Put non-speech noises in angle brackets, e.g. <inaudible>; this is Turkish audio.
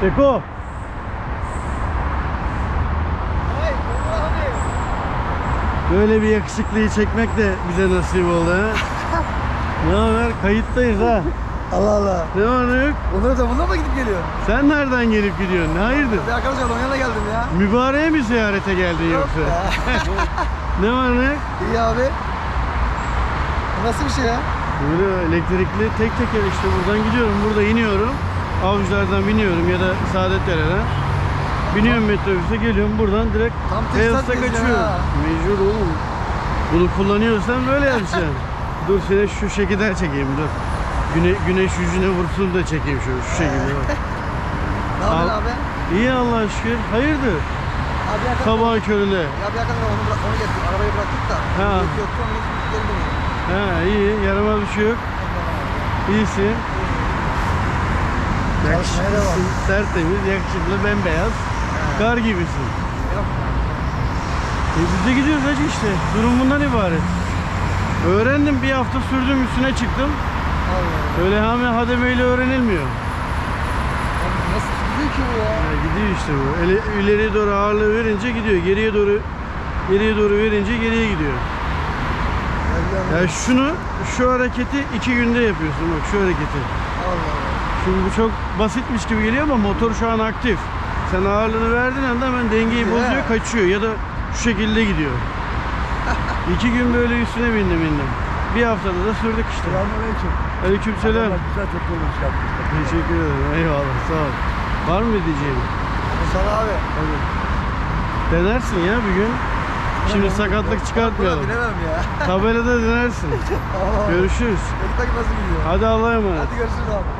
Seko. Böyle bir yakışıklıyı çekmek de bize nasip oldu ha. <laughs> ne haber? Kayıttayız ha. Allah Allah. Ne var ne yok? Onlara da bundan mı gidip geliyor? Sen nereden gelip gidiyorsun? Ne hayırdır? Bir arkadaş var onun yanına geldim ya. Mübareğe mi ziyarete geldin yoksa? Ya. <laughs> ne var ne yok? İyi abi. Bu Nasıl bir şey ya? Böyle elektrikli tek teker işte buradan gidiyorum. Burada iniyorum. Avcılardan biniyorum ya da Saadetdere'den. Biniyorum metrobüse geliyorum buradan direkt Tam Beyazıt'a kaçıyorum. ha. Mecbur oğlum. Bunu kullanıyorsan böyle yapacaksın. dur seni şu şekilde çekeyim dur. Güne, güneş yüzüne vursun da çekeyim şu, şu şekilde bak. Ne Al. abi? İyi Allah'a şükür. Hayırdır? Abi arkadaş Sabahın köründe. Ya bir var onu, bırak, onu getirdik. Arabayı bıraktık da. Ha. Yok yoktu onu dönüyor. Ha iyi. Yaramaz bir şey yok. İyisin. Çalışmaya devam. Yakışıklısın, tertemiz, yakışıklı, bembeyaz. Kar gibisin. Yok. E biz de gidiyoruz hacı işte. Durum bundan ibaret. Öğrendim bir hafta sürdüm üstüne çıktım. Allah Öyle hame hademeyle öğrenilmiyor. Allah. Nasıl gidiyor ki bu ya? Ya gidiyor işte bu. Ele, ileriye doğru ağırlığı verince gidiyor. Geriye doğru geriye doğru verince geriye gidiyor. Ya şunu şu hareketi iki günde yapıyorsun bak şu hareketi. Allah. Şimdi bu çok basitmiş gibi geliyor ama motor şu an aktif. Sen ağırlığını verdiğin anda hemen dengeyi bozuyor, kaçıyor ya da şu şekilde gidiyor. <laughs> İki gün böyle üstüne bindim bindim. Bir haftada da sürdük işte. Selamünaleyküm. Aleykümselam. Adamlar Güzel teknoloji yapmışlar. Teşekkür ederim. Eyvallah sağ ol. Var mı diyeceğim? Sana abi. Hadi. Denersin ya bir gün. Şimdi sakatlık çıkartmayalım. bilemem ya. Tabelada denersin. <laughs> Görüşürüz. Peki nasıl gidiyor. Hadi Allah'a emanet. Hadi görüşürüz abi.